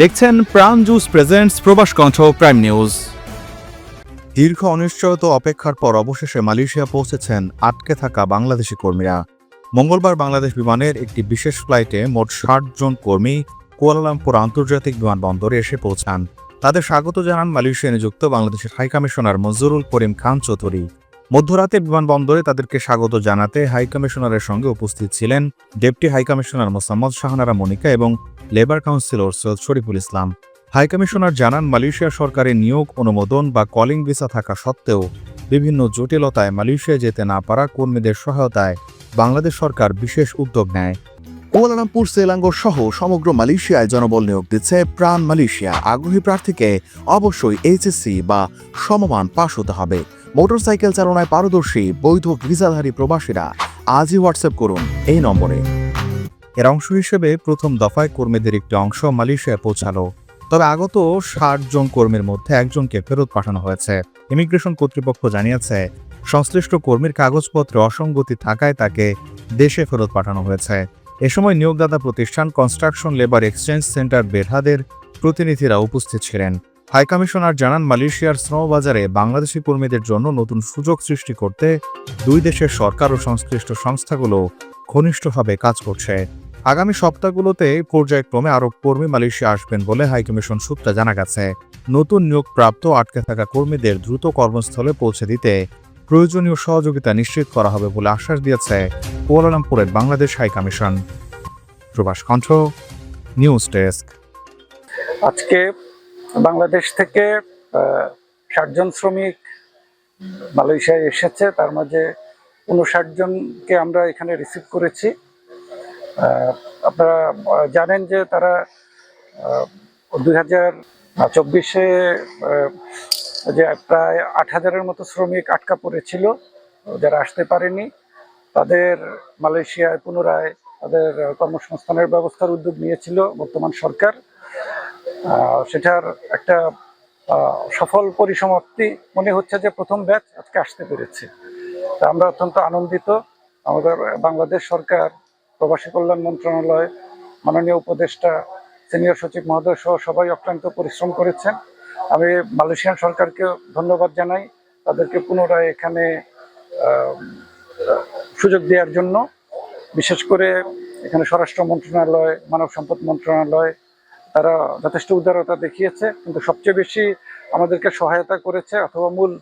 দেখছেন প্রাণ juice presents প্রবাস কণ্ঠ প্রাইম নিউজ দীর্ঘ অনিশ্চয়ত অপেক্ষার পর অবশেষে মালয়েশিয়া পৌঁছেছেন আটকে থাকা বাংলাদেশি কর্মীরা। মঙ্গলবার বাংলাদেশ বিমানের একটি বিশেষ ফ্লাইটে মোট ষাট জন কর্মী কুয়ালালামপুর আন্তর্জাতিক বিমানবন্দরে এসে পৌঁছান। তাদের স্বাগত জানান মালয়েশিয়া নিযুক্ত বাংলাদেশের হাইকমিশনার মঞ্জুরুল করিম খান চৌধুরী। মধ্যরাতে বিমানবন্দরে তাদেরকে স্বাগত জানাতে হাইকমিশনারের সঙ্গে উপস্থিত ছিলেন deputy high commissioner Mosammat Shahnara Monika এবং labour councillor Syed Shariful Islam. High commissioner জানান, মালয়েশিয়া সরকারের নিয়োগ, অনুমোদন বা কলিং ভিসা থাকা সত্ত্বেও বিভিন্ন জটিলতায় মালয়েশিয়া যেতে না পারা কর্মীদের সহায়তায় বাংলাদেশ সরকার বিশেষ উদ্যোগ নেয়। কুয়ালালামপুর সেলাঙ্গো সহ সমগ্র মালয়েশিয়ায় জনবল নিয়োগ দিচ্ছে প্রাণ মালয়েশিয়া। আগ্রহী প্রার্থীকে অবশ্যই এইচএসসি বা সমমান পাশ হতে হবে। মোটরসাইকেল চালনায় পারদর্শী, বৈধ ভিসাধারী প্রবাসীরা আজই হোয়াটসঅ্যাপ করুন এই নম্বরে। এর অংশ হিসেবে প্রথম দফায় কর্মীদের একটি অংশ মালয়েশিয়ায় পৌঁছালো। তবে আগত ষাট জন কর্মীর মধ্যে একজনকে ফেরত পাঠানো হয়েছে। ইমিগ্রেশন কর্তৃপক্ষ জানিয়েছে, সংশ্লিষ্ট কর্মীর কাগজপত্রে অসঙ্গতি থাকায় তাকে দেশে ফেরত পাঠানো হয়েছে। এ সময় নিয়োগদাতা প্রতিষ্ঠান কনস্ট্রাকশন লেবার এক্সচেঞ্জ সেন্টার বেরহাদের প্রতিনিধিরা উপস্থিত ছিলেন। হাইকমিশনার জানান, মালয়েশিয়ার শ্রমবাজারে বাংলাদেশি কর্মীদের জন্য নতুন সুযোগ সৃষ্টি করতে দুই দেশের সরকার ও সংশ্লিষ্ট সংস্থাগুলো ঘনিষ্ঠভাবে কাজ করছে। আগামী সপ্তাহগুলোতে পর্যায়ক্রমে আরও কর্মী মালয়েশিয়া আসবেন বলে হাইকমিশন সূত্রে জানা গেছে। নতুন নিয়োগপ্রাপ্ত আটকে থাকা কর্মীদের দ্রুত কর্মস্থলে পৌঁছে দিতে প্রয়োজনীয় সহযোগিতা নিশ্চিত করা হবে বলে আশ্বাস দিয়েছে কুয়ালালামপুরের বাংলাদেশ হাইকমিশন প্রবাস কণ্ঠ, নিউজ ডেস্ক। আজকে বাংলাদেশ থেকে ষাটজন শ্রমিক মালয়েশিয়ায় এসেছে। তার মাঝে উনষাট জনকে আমরা এখানে রিসিভ করেছি। আপনারা জানেন যে তারা দুই হাজার চব্বিশে যে প্রায় আট হাজারের মতো শ্রমিক আটকা পড়েছিল। যারা আসতে পারেনি, তাদের মালয়েশিয়ায় পুনরায় তাদের কর্মসংস্থানের ব্যবস্থার উদ্যোগ নিয়েছিল বর্তমান সরকার। সেটার একটা সফল পরিসমাপ্তি মনে হচ্ছে যে প্রথম ব্যাচ আজকে আসতে পেরেছে। তা আমরা অত্যন্ত আনন্দিত। আমাদের বাংলাদেশ সরকার, প্রবাসী কল্যাণ মন্ত্রণালয়, মাননীয় উপদেষ্টা, সিনিয়র সচিব মহোদয় সহ সবাই অক্লান্ত পরিশ্রম করেছেন। আমি মালয়েশিয়ান সরকারকে ধন্যবাদ জানাই তাদেরকে পুনরায় এখানে সুযোগ দেওয়ার জন্য। বিশেষ করে এখানে স্বরাষ্ট্র মন্ত্রণালয়, মানব সম্পদ মন্ত্রণালয় তারা যথেষ্ট উদারতা দেখিয়েছে কিন্তু সবচেয়ে বেশি আমাদেরকে সহায়তা করেছে অথবা মূল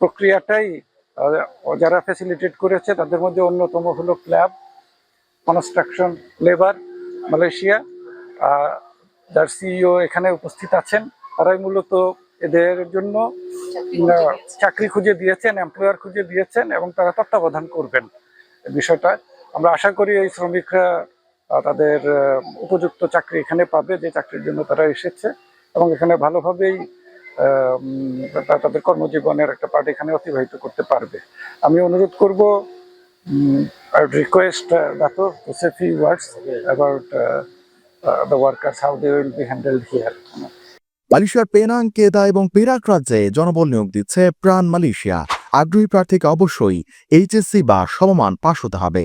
প্রক্রিয়াটাই যারা ফ্যাসিলিটেট করেছে তাদের মধ্যে অন্যতম হলো ক্ল্যাব কনস্ট্রাকশন লেবার মালয়েশিয়া যার সিইও এখানে উপস্থিত আছেন তারাই মূলত এদের জন্য চাকরি খুঁজে দিয়েছেন এমপ্লয়ার খুঁজে দিয়েছেন এবং তারা তত্ত্বাবধান করবেন বিষয়টা। আমরা আশা করি এই শ্রমিকরা তাদের উপযুক্ত চাকরি এখানে পাবে, যে চাকরির জন্য তারা এসেছে। এবং এখানে ভালোভাবেই তাদের কর্মজীবনের একটা পার্ট এখানে অতিবাহিত করতে পারবে। আমি অনুরোধ করব request to say few words about the workers how they will be handled here মালয়েশিয়ার পেনাং, কেদা এবং পেরাক রাজ্যে জনবল নিয়োগ দিচ্ছে প্রাণ মালয়েশিয়া। আগ্রহী প্রার্থীকে অবশ্যই এইচএসসি বা সমমান পাশ হতে হবে।